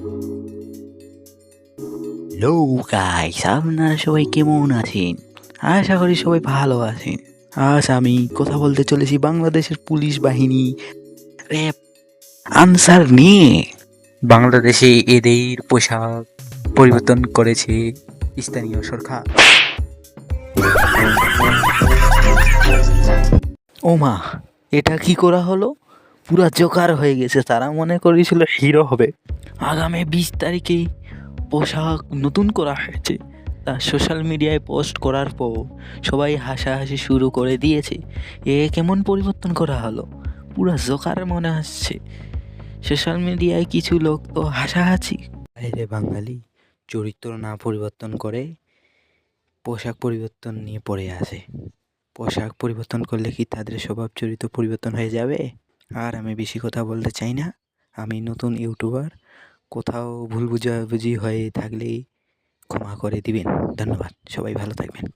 Hello guys আপনারা সবাই কেমন আছেন? আশা করি সবাই ভালো আছেন। আজ আমি কথা বলতে চলেছি বাংলাদেশের পুলিশ বাহিনী র্যাব আনসার নিয়ে। বাংলাদেশে এদের পোশাক পরিবর্তন করেছে স্থানীয় সরকার। ও মা এটা কি করা হলো? পুরা জোকার হয়ে গেছে। তারা মনে করেছিল হিরো হবে। আগামী বিশ তারিখেই পোশাক নতুন করা হয়েছে। তা সোশ্যাল মিডিয়ায় পোস্ট করার পর সবাই হাসাহাসি শুরু করে দিয়েছে। এ কেমন পরিবর্তন করা হলো? পুরা জোকার মনে হচ্ছে। সোশ্যাল মিডিয়ায় কিছু লোক তো হাসাহাসি। রে বাঙালি চরিত্র না পরিবর্তন করে পোশাক পরিবর্তন নিয়ে পড়ে আসে পোশাক পরিবর্তন করলে কি তাদের স্বভাব চরিত্র পরিবর্তন হয়ে যাবে? আর আমি বেশি কথা বলতে চাই না। আমি নতুন ইউটিউবার। কোথাও ভুল বুঝাবুঝি হয়ে থাকলেই ক্ষমা করে দিবেন। ধন্যবাদ। সবাই ভালো থাকবেন।